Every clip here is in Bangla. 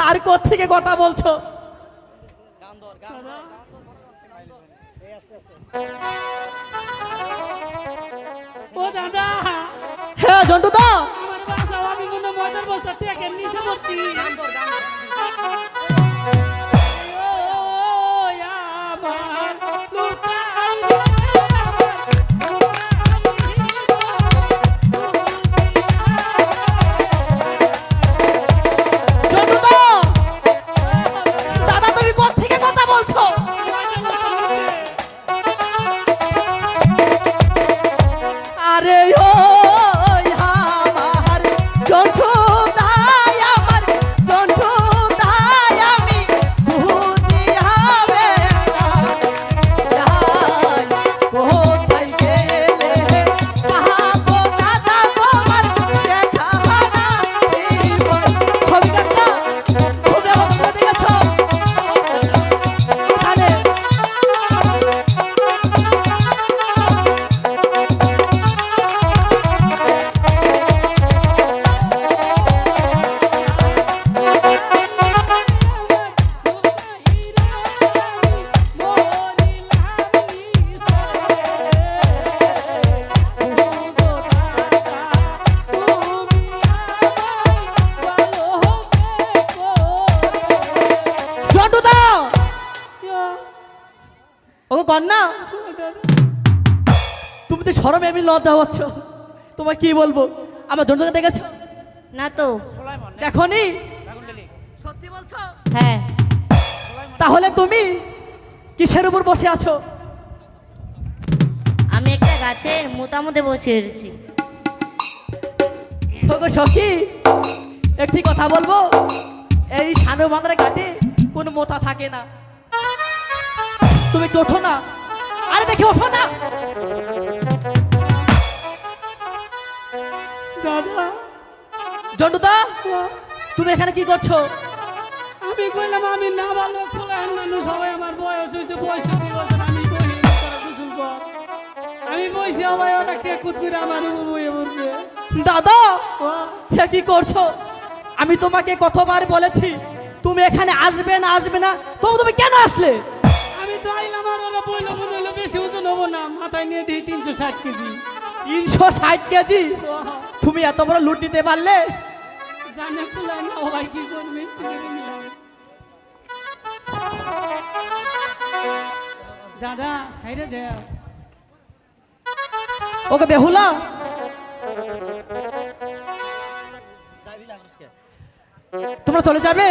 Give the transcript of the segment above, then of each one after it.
আর থেকে কথা বলছো? ও দাদা। হ্যাঁ জন্টু তো আমার বাসা আমি মনে ময়দার বস্তা টেকের নিচে পড়ছি কন্যা। তুমি তো সরম এমনি লজ্জা হচ্ছ তোমার কি বলব? আমার জন্টুকে দেখেছ? না তো। দেখো নি সত্যি বলছো? হ্যাঁ। তাহলে তুমি কিসের উপর বসে আছো? আমি একটা গাছের মোতামতে বসে রয়েছি। ওগো সখী একটি কথা বলব? এই সানু বাঁধরা ঘাটে কোনো মোতা থাকে না। তুমি একটু ওঠো না। আরে দেখি ওঠো না। দাদা। জন্টুদা তুমি এখানে কি করছ? আমি কইলাম আমি না ভালো খোলাহান মানুষ সবাই আমার বয়স হয়েছে পঁয়ষট্টি বছর। আমি কই আমি বইছি সবাই ওরা কে কুত করে আমার বইয়ে পড়ছে। দাদা হে কি করছ? আমি তোমাকে কতবার বলেছি তুমি এখানে আসবে না আসবে না। তবু তুমি কেন আসলে? তো না মাথায় নিয়ে তিনশো ষাট কেজি তিনশো ষাট কেজি তুমি এত বড় লুট নিতে পারলে না দাদা ওকে বেহুলা তোমরা চলে যাবে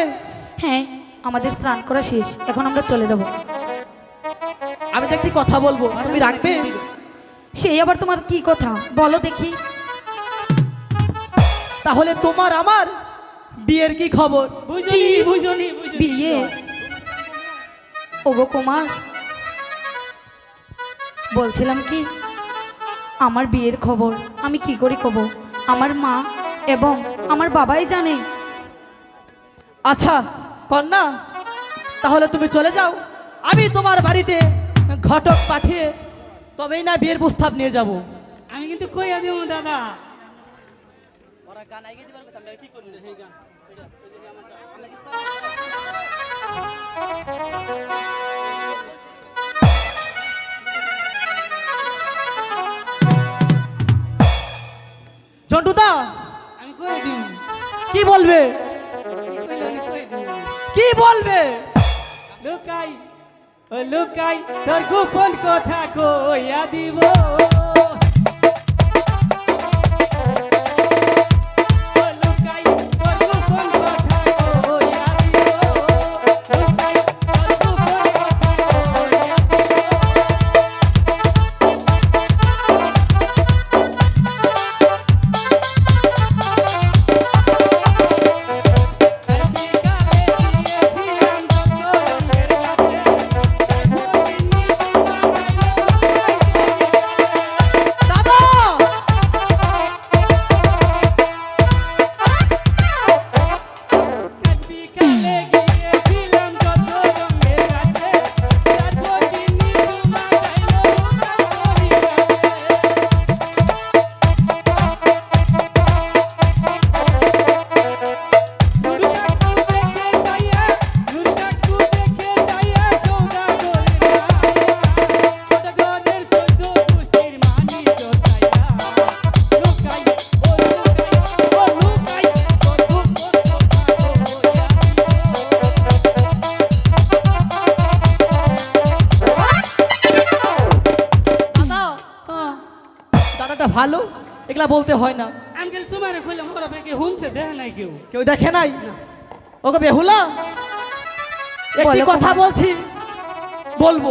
হ্যাঁ আমাদের স্নান করা শেষ। এখন আমরা চলে যাব। আমি তো একটি কথা বলব তুমি রাখবে? সেই আবার তোমার কি কথা? বলো দেখি। তাহলে তোমার আমার বিয়ের কি খবর? বুঝনি বুঝনি বিয়ে? ওগো কুমার বলছিলাম কি আমার বিয়ের খবর আমি কি করে কব? আমার মা এবং আমার বাবাই জানে। আচ্ছা কন্যা তাহলে তুমি চলে যাও। আমি তোমার বাড়িতে ঘটক পাঠিয়ে তবেই না বিয়ের প্রস্তাব নিয়ে যাব। আমি কিন্তু কইয়া দিব দাদা। জন্টুদা আমি কই দিব। কি বলবে? কইলে আমি কই দিব। কি বলবে? লুকাই ও লুকাই তোর গোপন কথা কইয়া দিব। ভালো? এগুলা বলতে হয় না। আঙ্কেল তোমার কইলাম ওরা বেকে শুনছে? দেখে নাই কেউ? কেউ দেখে নাই? ওকে বেহুলা একটি কথা বলছি বলব।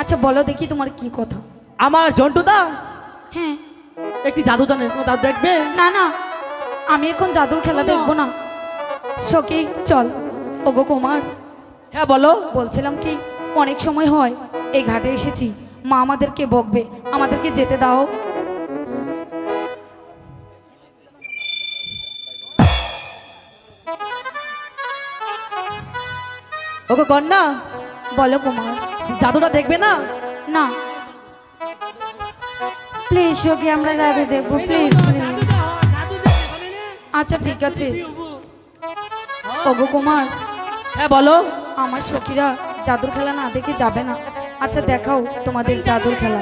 আচ্ছা বলো দেখি তোমার কি কথা। আমার জন্টুদা? হ্যাঁ। একটি জাদু জানে তোমার দাদু দেখবে? না না। আমি এখন জাদুর খেলা দেখব না। সখী চল। ওগো কুমার। হ্যাঁ বলো। বলছিলাম কি অনেক সময় হয় এই ঘাটে এসেছি। মা আমাদেরকে বকবে আমাদেরকে যেতে দাও। ওকে কন্যা বলো কুমার। জাদুটা দেখবে না? না। প্লিজ ওকে আমরা জাদু দেখব প্লিজ না? আচ্ছা ঠিক আছে। ওগো কুমার। হ্যাঁ বলো। আমার সখীরা জাদুর খেলা না দেখে যাবে না। আচ্ছা দেখাও তোমাদের জাদুর খেলা।